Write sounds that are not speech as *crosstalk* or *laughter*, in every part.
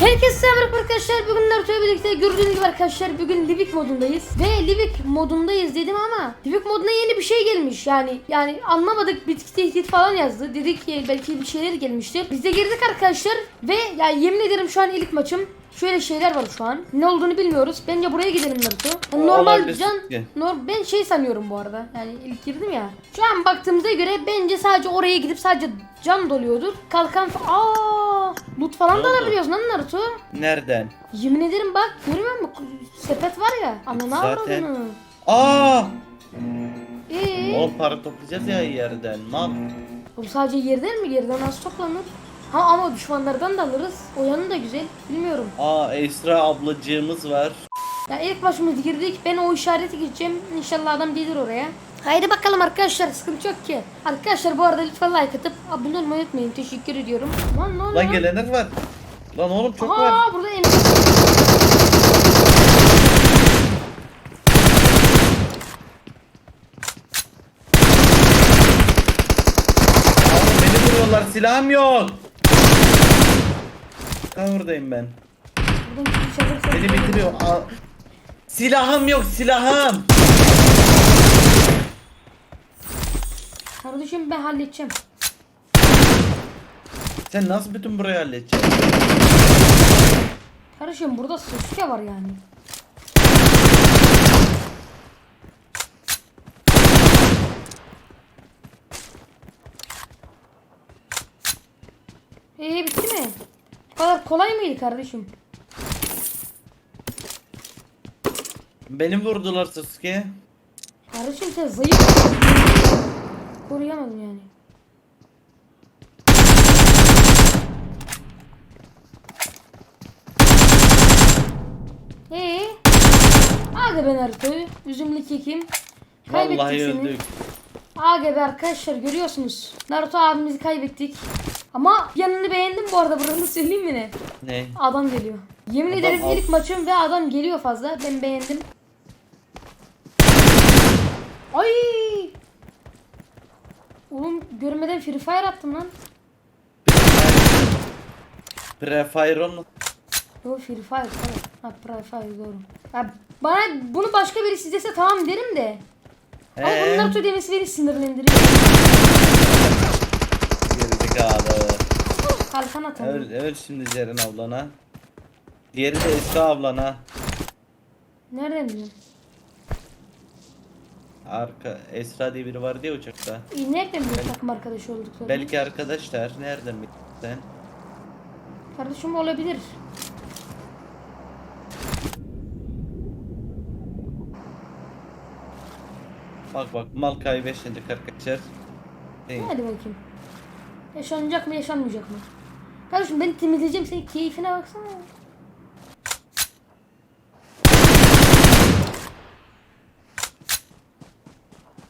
Herkese selam arkadaşlar. Bugün Naruto'ya birlikte gördüğünüz gibi arkadaşlar bugün Livik modundayız. Ve Livik modundayız dedim ama Livik moduna yeni bir şey gelmiş. Yani yani anlamadık bitki tehdit falan yazdı. Dedik ki belki bir şeyler gelmiştir. Biz de girdik arkadaşlar ve yani yemin ederim şu an ilk maçım. Şöyle şeyler var şu an. Ne olduğunu bilmiyoruz. Bence buraya gidelim Naruto. Yani normal olabilir. can nor ben şey sanıyorum bu arada. Yani ilk girdim ya. Şu an baktığımıza göre bence sadece oraya gidip sadece can doluyordur. Kalkan Aa! Loot falan Ne da oldu? alabiliyoruz lan Naruto. Nereden? Yemin ederim bak görmüyor musun? Sepet var ya. Ananı Zaten- avradını. Aa! Ee, Oğlum para toplayacağız ya yerden. Mal. bu sadece yerden mi? Yerden nasıl toplanır? Ha ama düşmanlardan da alırız. O yanı da güzel. Bilmiyorum. Aa Esra ablacığımız var. Ya ilk başımız girdik. Ben o işareti gideceğim. İnşallah adam gelir oraya. Haydi bakalım arkadaşlar sıkıntı yok ki. Arkadaşlar bu arada lütfen like atıp abone olmayı unutmayın. Teşekkür ediyorum. Lan ne oluyor? Lan gelenler var. Lan oğlum çok var. Aa burada vuruyorlar silahım yok. Cover'dayım ben. Buradan dışarı ses Beni bitiriyor. Silahım yok silahım. Kardeşim ben halledeceğim. Sen nasıl bütün burayı halledeceksin? Kardeşim burada Sasuke var yani. Mi? Bu kadar kolay mıydı kardeşim? Beni vurdular Sasuke. Kardeşim sen zayıf. Koruyamadım yani. Ee? Aga ben Naruto'yu. Üzümlü kekim. Kaybettik Vallahi seni. öldük. Aga be arkadaşlar görüyorsunuz. Naruto abimizi kaybettik. Ama yanını beğendim bu arada buranı söyleyeyim mi ne? Ne? Adam geliyor. Yemin Adam ederim al- ilk maçım ve adam geliyor fazla. Ben beğendim. Ay! Oğlum görmeden Free Fire attım lan. Prefire Yok Free Fire tamam. Ha Free Fire doğru. Ya bana bunu başka birisi dese tamam derim de. Ama Ee? bunun Naruto demesi beni sinirlendiriyor. Gerizekalı. Kalkan atalım. Evet, evet şimdi Ceren ablana. Diğeri de Esra ablana. Nereden biliyorsun? Arka Esra diye biri vardı ya uçakta. İyi, nereden biliyorsun takım arkadaşı olduklarını? Belki arkadaşlar nereden bildin sen? Kardeşim olabilir. Bak bak mal kaybedecek arkadaşlar. Hadi bakayım. Yaşanacak mı yaşanmayacak mı? Kardeşim ben temizleyeceğim senin keyfine baksana.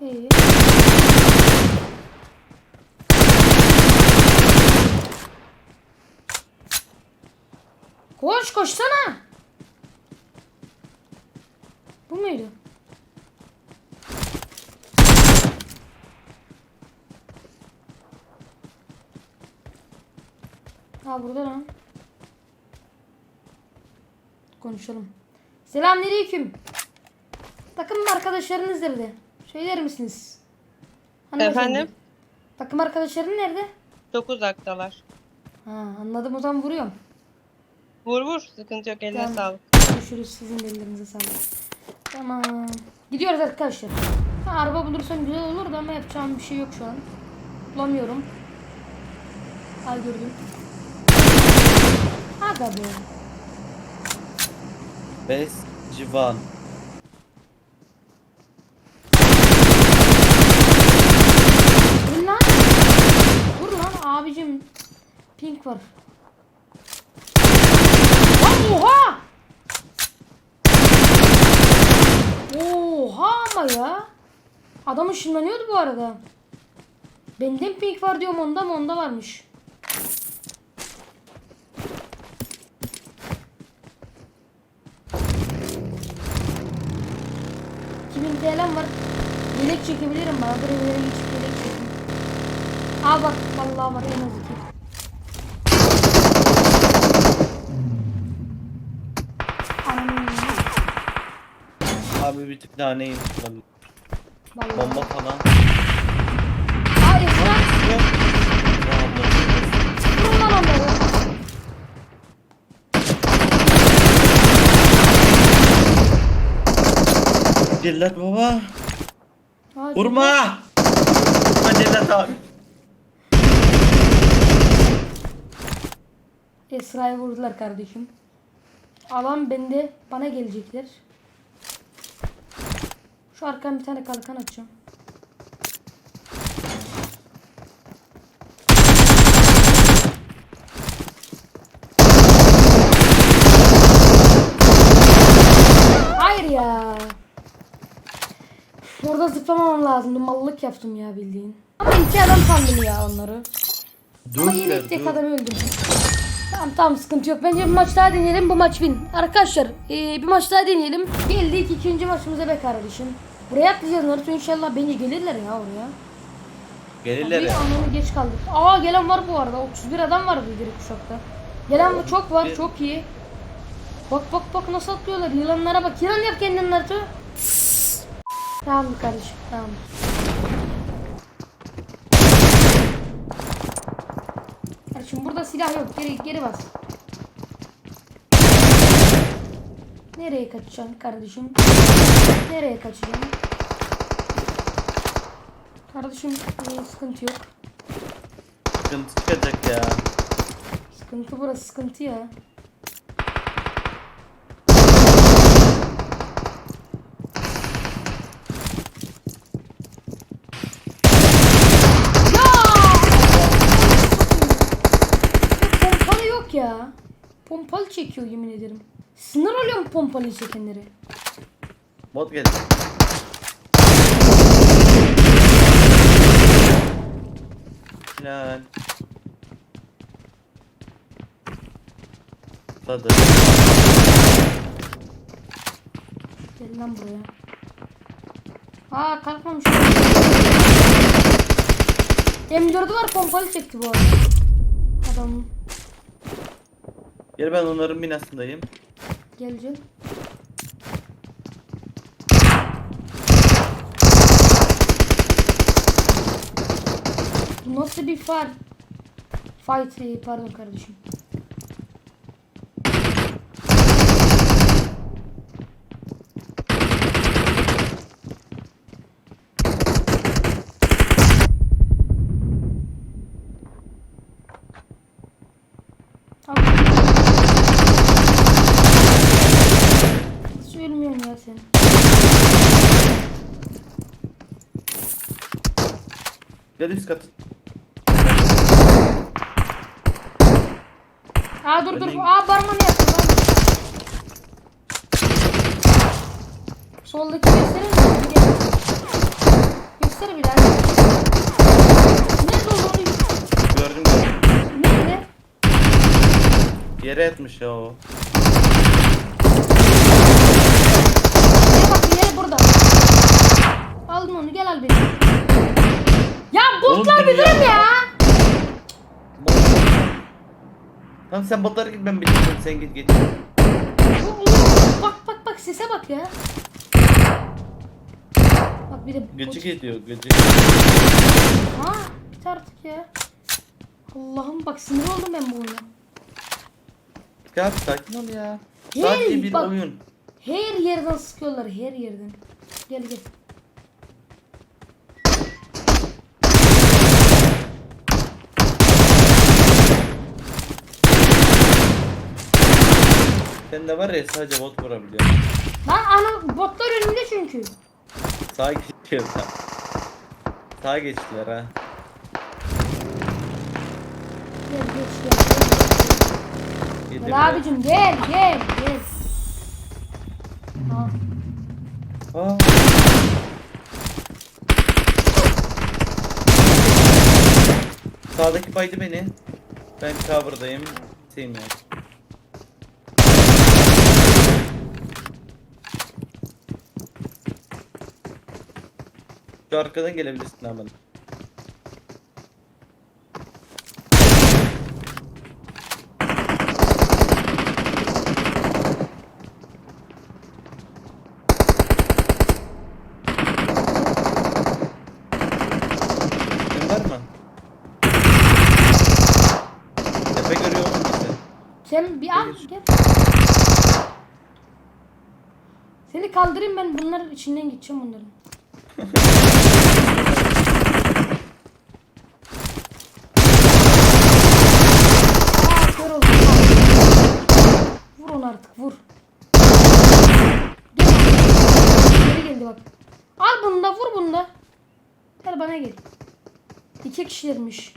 İyi. Koş koşsana. Bu muydu? Ha burada lan. Konuşalım. Selamünaleyküm. Takım arkadaşlarınız nerede? Söyler misiniz? Hanımefendi. Efendim? Takım arkadaşların nerede? Çok uzaktalar. Ha anladım o zaman vuruyorum. Vur vur. Sıkıntı yok. Eline Tamam. sağlık. Görüşürüz sizin de ellerinize sağlık. Tamam. Gidiyoruz arkadaşlar. Ha, araba bulursam güzel olur da ama yapacağım bir şey yok şu an. Bulamıyorum. Al gördüm. Aga be. Bes Civan. Dur lan. Dur lan abicim. Pink var. Lan oha! Oha ama ya. Adam ışınlanıyordu bu arada. Benden pink var diyorum onda mı onda varmış. bin TL'm var. Yelek çekebilirim bana. Dur evlere geçip yelek çekeyim. Ha bak vallahi var en az iki. Abi bir tık daha neyim? Vallahi. Bomba falan. Aa Esra. Vurun lan onları. Cellat baba. Aa, Vurma. Vurma Cellat abi. Esra'yı vurdular kardeşim. Alan bende. Bana gelecekler. Şu arkadan bir tane kalkan açacağım. Hayır ya. Orada zıplamamam lazımdı. Mallık yaptım ya bildiğin. Ama iki adam sandım ya onları. Ama yine ilk tek dur. adamı öldürdüm. Tamam tamam sıkıntı yok. Bence bir maç daha deneyelim. Bu maç win. Arkadaşlar ee, bir maç daha deneyelim. Geldik ikinci maçımıza be kardeşim. Buraya atlayacağız Naruto inşallah. Bence gelirler ya oraya. Gelirler Bir ya. anlamı geç kaldık. Aa gelen var bu arada. 31 adam var bu direkt kuşakta. Gelen var çok var. Bir- Çok iyi. Bak bak bak nasıl atlıyorlar. Yılanlara bak. Yılan yap kendini Naruto. Tamam kardeşim tamam. Kardeşim burada silah yok. Geri geri bas. Nereye kaçacaksın kardeşim? Nereye kaçacaksın? Kardeşim ee, sıkıntı yok. Sıkıntı çıkacak ya. Sıkıntı burası sıkıntı. Ya! Ya Pompalı yok ya. Pompalı çekiyor yemin ederim. Sınır oluyor mu pompalı çekenleri? Bot geldi. Helal. Tadı. Gel lan buraya. Aa kalkmamış. M4'ü var pompalı çekti bu arada. Adam Gel ben onların binasındayım. gelecek. Bu Nasıl bir far? Fight pardon kardeşim. Abi. Hiç ölmüyorsun ya sen. Gel üst kat. Aa dur dur. Önüne- Aa barmanı yaptım. Soldaki gösterir misin? Bir de- Göster bir daha. Nerede olduğunu Gördüm gördüm. Nerede? Yere yatmış ya o. Yere bak yere burada. Aldın onu gel al beni. Ya botlar bir durun ya. Tamam sen botlara git ben biliyorum sen git git. Bak bak bak sese bak ya. Bak bir de Gıcık ediyor gıcık. Ha bit artık ya. Allah'ım bak sinir oldum ben bu oyuna. Gel sakin ol ya. Sadece bir bak. oyun. Her yerden sıkıyorlar her yerden. Gel gel. Sen de var ya sadece bot vurabiliyor. Lan ana botlar önümde çünkü. Sağa geçiyorlar. Sağa geçtiler ha. Gel geç. Yedim Gel, ben. gel abicim gel gel gel. Ha. Aa. Sağdaki baydı beni. Ben cover'dayım. Sevmiyorum. Şu arkadan gelebilirsin hemen. Sen bir al gel. Seni kaldırayım ben bunların içinden geçeceğim bunların. Al bunu da vur bunu da. Gel bana gel. İki kişilermiş.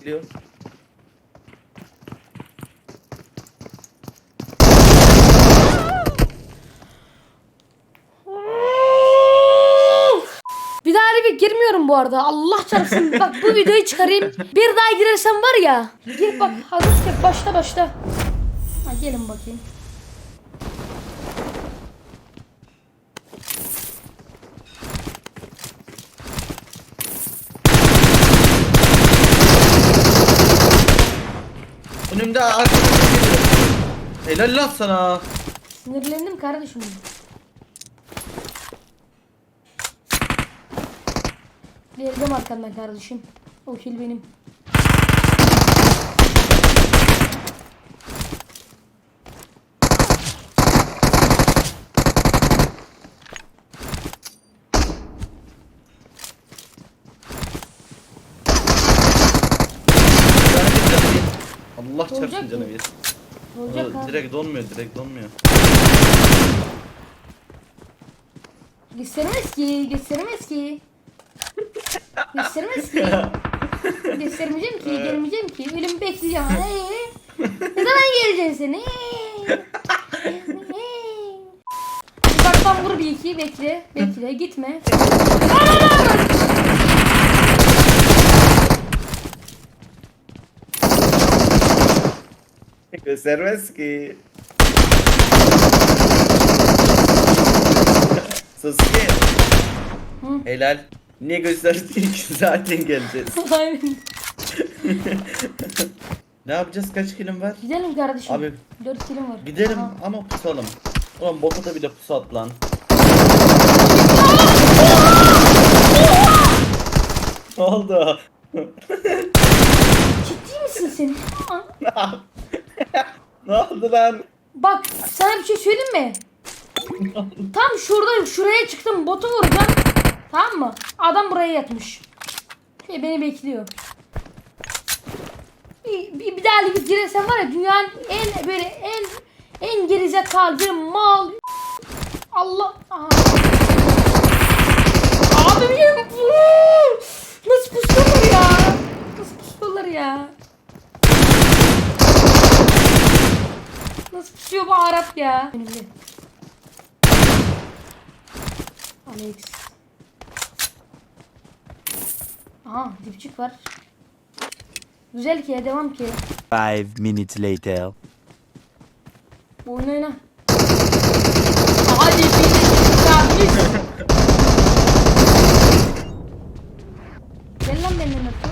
Geliyor. Bir daha bir girmiyorum bu arada. Allah çarpsın. *laughs* Bak bu videoyu çıkarayım. Bir daha girersem var ya. Gir bak hazır başla başla. Ha, gelin bakayım. Önümde. Helal lan sana. Sinirlendim kardeşim. Geldim arkandan kardeşim. O kill benim. Canı bir canı bir. Allah Olacak çarpsın mı? canı bir. Ne olacak ha? direkt donmuyor direkt donmuyor. Göstermez ki, göstermez ki. göstermez ki. *laughs* Göstermeyeceğim ki, gelmeyeceğim ki. Ölüm bekleyeceğim. Ee, ne zaman geleceksin sen? Ee, ee. Uzaktan vur bir iki, bekle, bekle, gitme. Göstermez ki. Sasuke. Hı. Helal. Niye gösterdin *laughs* ki zaten geleceğiz. *laughs* Aynen. ne yapacağız kaç kilim var? Gidelim kardeşim. Abi 4 kilim var. gidelim Aha. ama pusalım. Ulan bota da bir de pusu at lan. ne oldu? Ciddi misin sen? Aa. *laughs* ne oldu lan? Bak sana bir şey söyleyeyim mi? Tam şurada şuraya çıktım botu vuracağım. Tamam mı? Adam buraya yatmış. Şey beni bekliyor. Bir, bir, bir daha bir girersem var ya dünyanın en böyle en en gerizekalı bir mal. Allah. Aha. Abi benim Nasıl pusuyorlar ya? Nasıl pusuyorlar ya? Nasıl pusuyor bu Arap ya? Önümde. Alex. Aha dipçik var. Güzel ki devam ki. Five minutes later. Oyun oyna. Hadi bir kardeş. Gel lan benimle Naruto.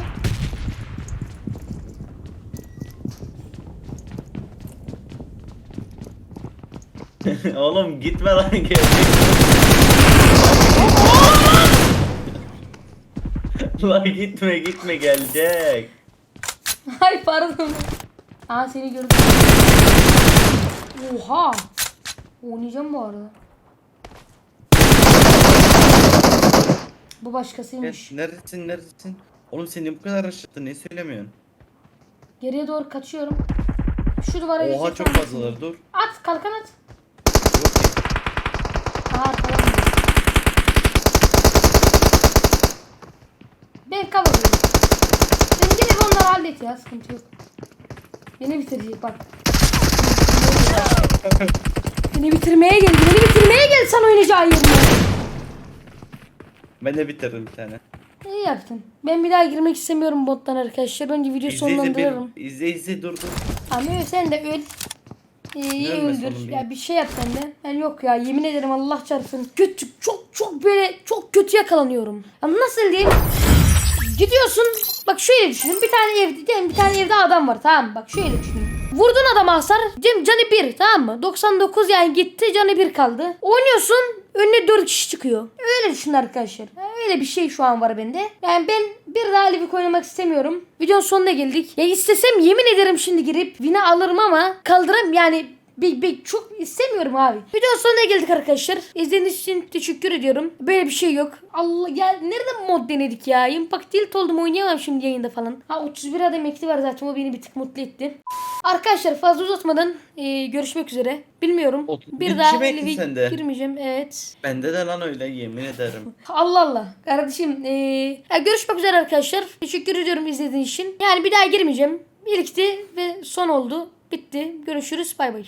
*laughs* Oğlum gitme lan gelecek. *laughs* lan gitme gitme gelecek. Ay pardon. Aa seni gördüm. Oha. Oynayacağım bu arada. Bu başkasıymış. Neredesin neredesin? Oğlum seni bu kadar aşırttı ne söylemiyorsun? Geriye doğru kaçıyorum. Şu duvara Oha geçecek çok fazlalar dur. At kalkan at. Yok ki. Aa arkadan geliyor. Ben kavuruyorum. Sen gene bir onları hallet ya sıkıntı yok. Beni bitirecek bak. Beni bitirmeye geldi. Beni bitirmeye geldi sen oynayacağı yerine. Ben de bitiririm bir tane. İyi yaptın. Ben bir daha girmek istemiyorum bottan arkadaşlar. Bence video İzle izle sonlandırıyorum. izle izle dur dur. Ama sen de öl. İyi öldür. Ya bir şey yap sen de. Ben yok ya yemin ederim Allah çarpsın. Kötü çok çok böyle çok kötü yakalanıyorum. Ya nasıl diyeyim? Gidiyorsun bak şöyle düşünün bir tane ev diyelim bir tane evde adam var tamam mı? Bak şöyle düşünün. Vurdun adama hasar. Diyelim canı 1 tamam mı? 99 yani gitti canı 1 kaldı. Oynuyorsun önüne 4 kişi çıkıyor. Öyle düşün arkadaşlar. Öyle bir şey şu an var bende. Yani ben bir daha Livik oynamak istemiyorum. Videonun sonuna geldik. Ya istesem yemin ederim şimdi girip win'i alırım ama kaldıram yani bir, bir, çok istemiyorum abi. Videonun sonuna geldik arkadaşlar. İzlediğiniz için teşekkür ediyorum. Böyle bir şey yok. Allah ya nereden mod denedik ya? Impact Tilt oldum oynayamam şimdi yayında falan. Ha 31 adam ekli var zaten o beni bir tık mutlu etti. Arkadaşlar fazla uzatmadan e, görüşmek üzere. Bilmiyorum. 31 Bir daha sende? girmeyeceğim. Evet. Bende de lan öyle yemin ederim. *laughs* Allah Allah. Kardeşim ee, ya görüşmek üzere arkadaşlar. Teşekkür ediyorum izlediğiniz için. Yani bir daha girmeyeceğim. İlkti ve son oldu. Bitti. Görüşürüz. Bay bay.